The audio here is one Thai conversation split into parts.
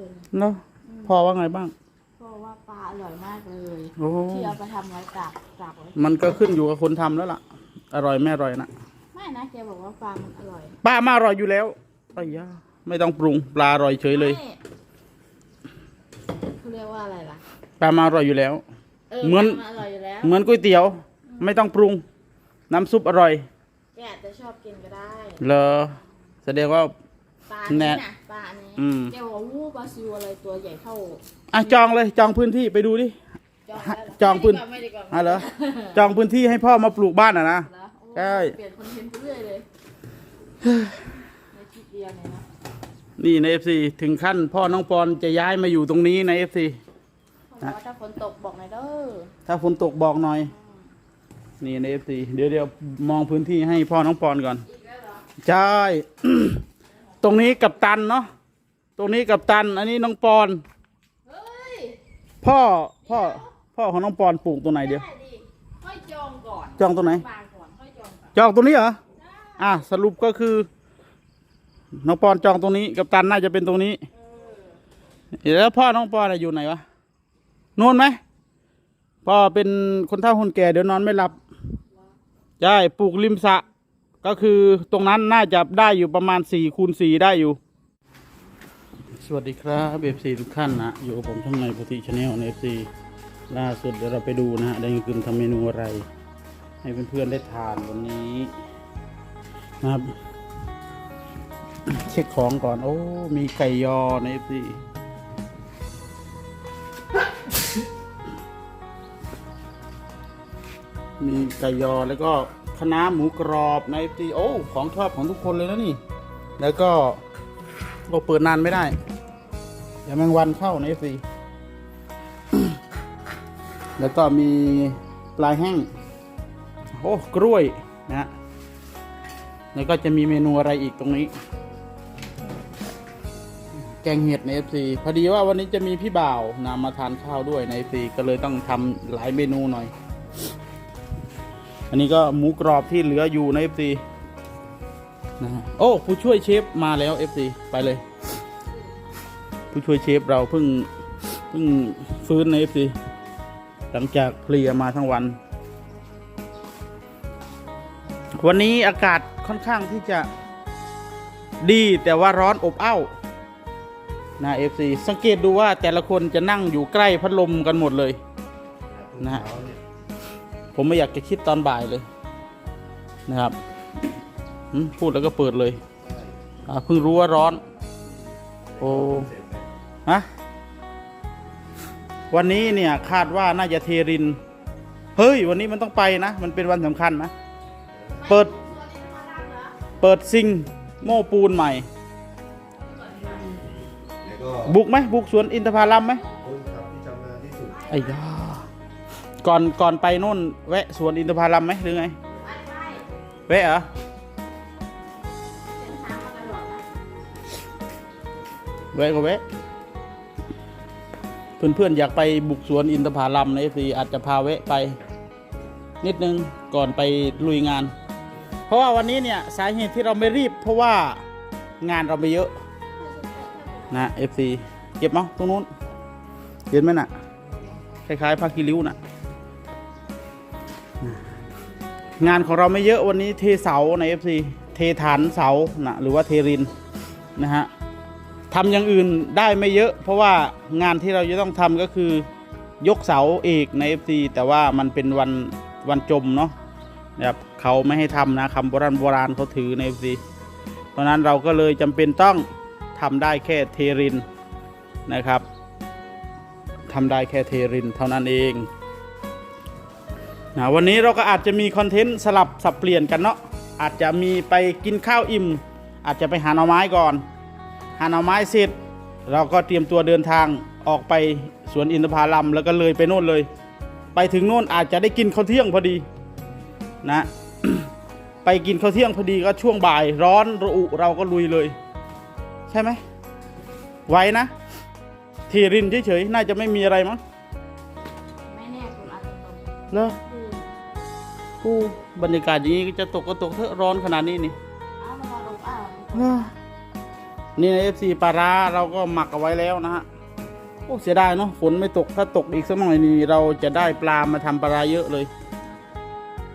เป็นเนาะพ่อว่าไงบ้าง เพราะว่าปลาอร่อยมากเลยโอ้ ที่เอาไปทำไว้กราบกราบไว้มันก็ขึ้นอยู่กับคนทำแล้วล่ะ อร่อยไม่อร่อยนะไม่นะแกบอกว่าปลามันอร่อยป้ามาอร่อยอยู่แล้วไอ้ยาไม่ต้องปรุงปลาอร่อยเฉยเลยไม่เขาเรียกว่าอะไรล่ะปลามาอร่อยอยู่แล้ว เหมือน ปลาอร่อยอยู่แล้วเหมือนก๋วยเตี๋ยว ไม่ต้องปรุง น้ำซุปอร่อยแกอาจจะชอบกินก็ได้เลอแสดงว่า ปลาอันนี้แน่นะปลาอันนี้ อืมแกบอกว่าวู้ปลาซิวอะไรตัวใหญ่เท่าอะจองเลยจองพื้นที่ไปดูดิ จองได้เหรจองพื้น ไม่ดีกว่าอะเหรอจองพื้นที่ให้พ่อมาปลูกบ้านอะนะเหรอโอ้ใช่ เปลี่ยนคอนเทนต์ไปเรื่อยเลยในคลิปเดียวเนี่ยนะนี่ในเอฟซีถึงขั้นพ่อน้องปอนจะย้ายมาอยู่ตรงนี้ในเอฟซีเพราะว่าถ้าฝนตกบอกหน่อยเด้อถ้าฝนตกบอกหน่อย นี่ในเอฟซีเดี๋ยวเดี๋ยวมองพื้นที่ให้พ่อน้องปอนก่อนอีกแล้วเหรอใช่ ตรงนี้กับตันเนาะ ตรงนี้กับตัน อันนี้น้องปอน เฮ้ยพ่อ พ่อ พ่อของน้องปอนปลูกตรงไหนเดี๋ยว ได้ดิค่อยจองก่อนจองตรงไหนปลาก่อนค่อยจองก่อนจองตรงนี้เหรอ อะสรุปก็คือ น้องปอนจองตรงนี้ กับตันน่าจะเป็นตรงนี้แล้วพ่อน้องปอนอะอยู่ไหนวะนู่นไหมพ่อเป็นคนเฒ่าคนแก่เดี๋ยวนอนไม่หลับใช่ปลูกริมสระก็คือตรงนั้นน่าจะได้อยู่ประมาณสี่คูณสี่ได้อยู่ สวัสดีครับเอฟซีทุกท่านนะอยู่กับผมช่องในพุทธิชาแนลในเอฟซีล่าสุดเดี๋ยวเราไปดูนะฮะได้เงินคืนทำเมนูอะไร ให้เพื่อนๆได้ทานวันนี้นะครับเช็คของก่อน โอ้ มีไก่ยอในเอฟซีมีไก่ยอแล้วก็คะน้าหมูกรอบในเอฟซีโอ้ ของชอบของทุกคนเลยนะนี่ แล้วก็ก็เปิดนานไม่ได้ ดี๋ยวแมงวันเข้าในเอฟซีแล้วก็มีปลาแห้ง โอ้กล้วยนะแล้วก็จะมีเมนูอะไรอีกตรงนี้ แกงเห็ดใน FC พอดีว่าวันนี้จะมีพี่บ่าวนามาทานข้าวด้วยใน FC ก็เลยต้องทำหลายเมนูหน่อย อันนี้ก็หมูกรอบที่เหลืออยู่ใน FC นะฮะโอ้ผู้ช่วยเชฟมาแล้ว FC ไปเลย ผู้ช่วยเชฟเราเพิ่งเพิ่งฟื้นใน FC หลังจากเพลียมาทั้งวัน วันนี้อากาศค่อนข้างที่จะดีแต่ว่าร้อนอบอ้าวนะเอฟซีสังเกตดูว่าแต่ละคนจะนั่งอยู่ใกล้พัดลมกันหมดเลย นะฮะผมไม่อยากจะคิดตอนบ่ายเลย นะครับพูดแล้วก็เปิดเลยเพิ่งรู้ว่าร้อน โอ้ ฮะวันนี้เนี่ยคาดว่าน่าจะเทริน เฮ้ย วันนี้มันต้องไปนะ มันเป็นวันสำคัญนะ เปิด เปิดซิงโม่ปูนใหม่ แล้วก็บุกไหมบุกสวนอินทผลัมไหมคนขับที่ชำนาญที่สุดไอ้ยาก่อนก่อนไปโน่น แวะสวนอินทผลัมไหมหรือไงแวะเหรอแวะก็แวะ เพื่อนๆอยากไปบุกสวนอินทผลัมในสีอาจจะพาแวะไป นิดนึงก่อนไปลุยงาน เพราะว่าวันนี้เนี่ยสาเหตุที่เราไม่รีบ เพราะว่างานเราไม่เยอะนะเอฟซีเก็บมั้งตรงนู้นเห็นไหมน่ะคล้ายๆผ้ากีริ้วน่ะงานของเราไม่เยอะวันนี้เทเสาใน FC เทฐานเสานะหรือว่าเทรินนะฮะ ทำอย่างอื่นได้ไม่เยอะ เพราะว่างานที่เราจะต้องทำก็คือยกเสาเอกใน FC แต่ว่ามันเป็นวันวันจมเนาะนะครับเขาไม่ให้ทำนะคำโบราณโบราณเขาถือใน FC เพราะนั้นเราก็เลยจำเป็นต้องทำได้แค่เทรินนะครับทำได้แค่เทรินเท่านั้นเองนะวันนี้เราก็อาจจะมีคอนเทนต์สลับสับเปลี่ยนกันเนาะอาจจะมีไปกินข้าวอิ่ม อาจจะไปหาหน่อไม้ก่อน หาหน่อไม้เสร็จเราก็เตรียมตัวเดินทางออกไปสวนอินทผลัมแล้วก็เลยไปโน่นเลย ไปถึงโน่นอาจจะได้กินข้าวเที่ยงพอดีนะไปกินข้าวเที่ยงพอดีก็ช่วงบ่ายร้อนระอุเราก็ลุยเลย ใช่ไหมไหวนะ ทีรินเฉยๆน่าจะไม่มีอะไรมั้งไม่แน่คุณอาจจะตกเลอคือกูบรรยากาศอย่างนี้ก็จะตกก็ตกเถอะร้อนขนาดนี้นี่เอามานอนอบอ้าว เออนี่ใน FC ปลาร้าเราก็หมักเอาไว้แล้วนะฮะโอ้เสียดายเนาะฝนไม่ตกถ้าตกอีกสักหน่อยนี่เราจะได้ปลามาทำปลาร้าเยอะเลย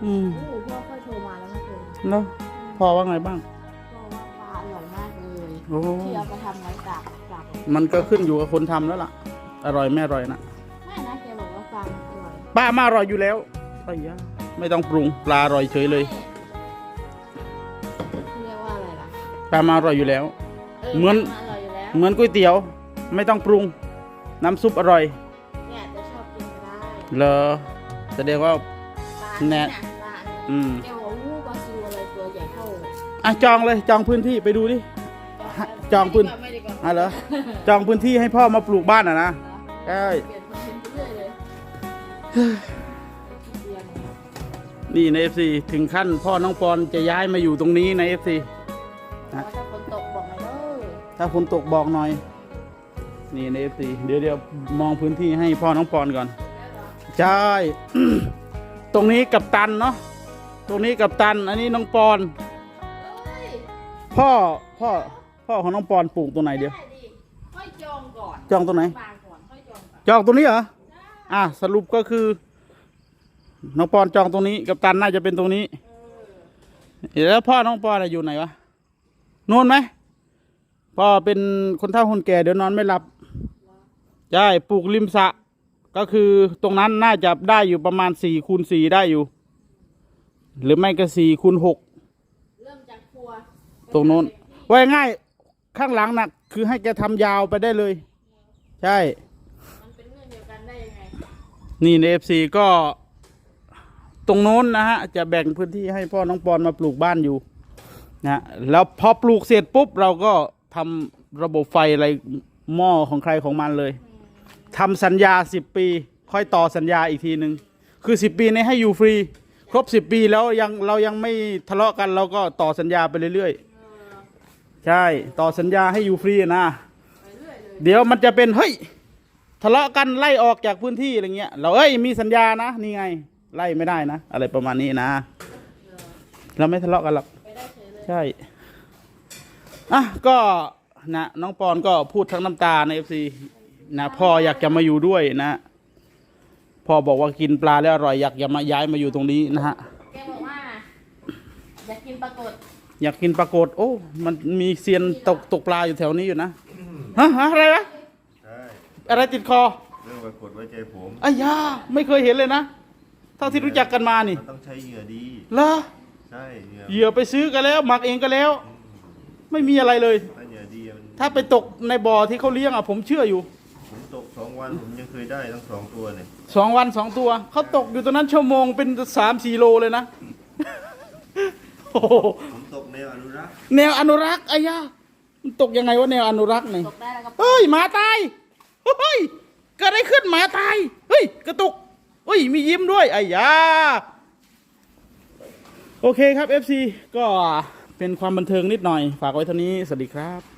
อืมโอ้พ่อค่อยโทรมาแล้วเมื่อคืนเนาะพ่อว่าไงบ้างพ่อว่าปลาอร่อยมากเลยโอ้ที่เอาไปทำไว้ตากตากมันก็ขึ้นอยู่กับคนทำแล้วล่ะ อร่อยไม่อร่อยนะไม่นะแกบอกว่าฟาร์มอร่อยปลามาอร่อยอยู่แล้วไอ้ยะไม่ต้องปรุงปลาอร่อยเฉยเลยเขาเรียกว่าอะไรล่ะปลามาอร่อยอยู่แล้ว เหมือนอร่อยอยู่แล้วเหมือนก๋วยเตี๋ยว ไม่ต้องปรุง น้ำซุปอร่อย เนี่ยจะชอบกินก็ได้เลอแสดงว่าปลาแน่เนี่ยปลาเนี่ยอืม แกบอกว่าวู้บราซิลอะไรตัวใหญ่เท่าอะจองเลยจองพื้นที่ไปดูดิจองปืน ไม่ดีกว่าอะเหรอจองพื้นที่ให้พ่อมาปลูกบ้านอะนะใช่เปลี่ยนคอนเทนต์ไปเรื่อยเลยเรียนเนี่ยนี่ในเอฟซีถึงขั้นพ่อน้องปอนจะย้ายมาอยู่ตรงนี้ในเอฟซีเพราะว่าถ้าฝนตก ถ้าฝนตกบอกหน่อย นี่ในเอฟซีเดี๋ยวเดี๋ยวมองพื้นที่ให้พ่อน้องปอนก่อน ใช่ ตรงนี้กับตันเนาะ ตรงนี้กับตัน อันนี้น้องปอนเฮ้ยพ่อ พ่อ พ่อของน้องปอนปลูกตรงไหนเดียวได้ดิค่อยจองก่อนจองตรงไหนบางก่อนค่อยจองก่อนจองตรงนี้เหรอ อะสรุปก็คือ น้องปอนจองตรงนี้ กับตันน่าจะเป็นตรงนี้แล้วพ่อน้องปอนอะอยู่ไหนวะ นู่นไหม พ่อเป็นคนเฒ่าคนแก่เดี๋ยวนอนไม่หลับใช่ปลูกริมสระก็คือตรงนั้นน่าจะได้อยู่ประมาณสี่คูณสี่ได้อยู่ หรือไม่ก็สี่คูณหกเริ่มจากครัวตรงโน้นไว้ง่ายข้างหลังน่ะคือให้แกทำยาวไปได้เลย ใช่ มันเป็นเรื่องเดียวกันได้ยังไงนี่ในเอฟซีก็ตรงโน้นนะฮะ จะแบ่งพื้นที่ให้พ่อน้องปอนมาปลูกบ้านอยู่นะแล้วพอปลูกเสร็จปุ๊บเราก็ ทำระบบไฟอะไรหม้อของใครของมันเลยทำสัญญาสิบปี ค่อยต่อสัญญาอีกทีหนึ่งคือสิบปีนี้ให้อยู่ฟรี ครบสิบปีแล้วยังเรายังไม่ทะเลาะกันเราก็ต่อสัญญาไปเรื่อยๆ ใช่ต่อสัญญาให้อยู่ฟรีนะเเดี๋ยวมันจะเป็นเฮ้ยทะเลาะกันไล่ออกจากพื้นที่อะไรเงี้ย เราเอ้ยมีสัญญานะนี่ไง ไล่ไม่ได้นะ อะไรประมาณนี้นะ เราไม่ทะเลาะกันหรอกใช่ อะก็นะน้องปอนก็พูดทั้งน้ำตาในเอฟซีนะพ่ออยากจะมาอยู่ด้วยนะพ่อบอกว่ากินปลาแล้วอร่อยอยากจะมาย้ายมาอยู่ตรงนี้นะฮะแกบอกว่าอยากกินปลากดอยากกินปลากดโอ้ มันมีเซียนตกตกปลาอยู่แถวนี้อยู่นะฮะฮะอะไรวะใช่อะไรติดคอเรื่องปรากฏไว้ใจผมอ้ยาไม่เคยเห็นเลยนะเท่าที่รู้จักกันมานี่มันต้องใช้เหยื่อดีเหรอใช่เหยื่อเหยื่อไปซื้อกันแล้วหมักเองก็แล้ว ไม่มีอะไรเลย ถ้าเหยื่อดีมันถ้าไปตกในบ่อที่เขาเลี้ยงอะผมเชื่ออยู่ผมตกสองวันผมยังเคยได้ทั้งสองตัวเนี่ยสองวันสองตัวเขาตกอยู่ตรงนั้นชั่วโมงเป็นสามสี่โลเลยนะ โอ้โหผมตกแนวอนุรักษ์แนวอนุรักษ์อ้ยามันตกยังไงวะแนวอนุรักษ์นี่ตกได้แล้วก็เฮ้ยหมาตายเฮ้ยเกิดอะไรขึ้นหมาตายเฮ้ยกระตุกเฮ้ยมียิ้มด้วยอ้ยาโอเคครับ FC ก็ เป็นความบันเทิงนิดหน่อย ฝากไว้เท่านี้ สวัสดีครับ